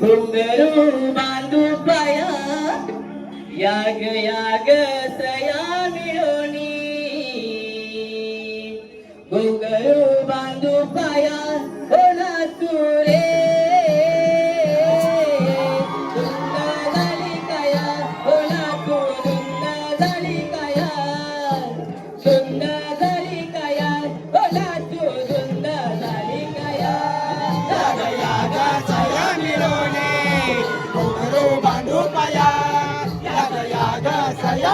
घुंगरू बांधू पाया याग याग सया मिळोनी घुंगरू बांधू पाया ओला तुरे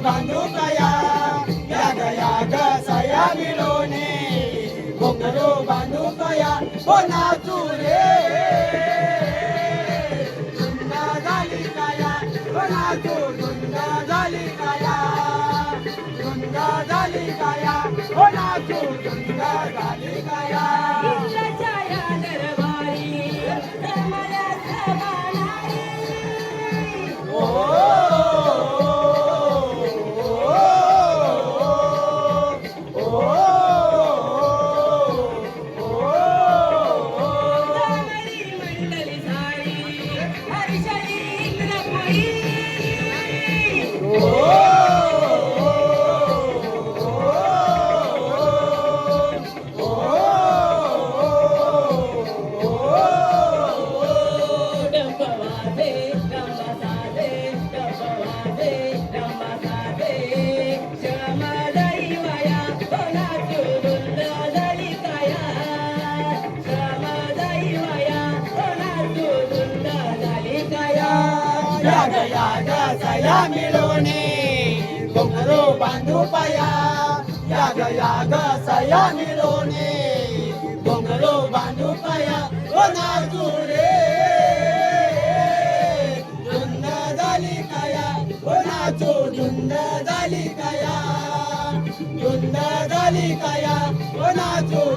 बांधू कया याग याग सया मिळवणे घुंगरू बांधू कया नाचू रे धुंद झाली नाचू धुंद झाली धुंद झाली नाचू धुंद झाली याग याग सया मिळवणे. घुंगरू बांधू पाया. याग याग सया मिळवणे. घुंगरू बांधू पाया. ओ नाचू रे धुंद झाली काया. ओ नाचू धुंद झाली काया. धुंद झाली काया. ओ नाचू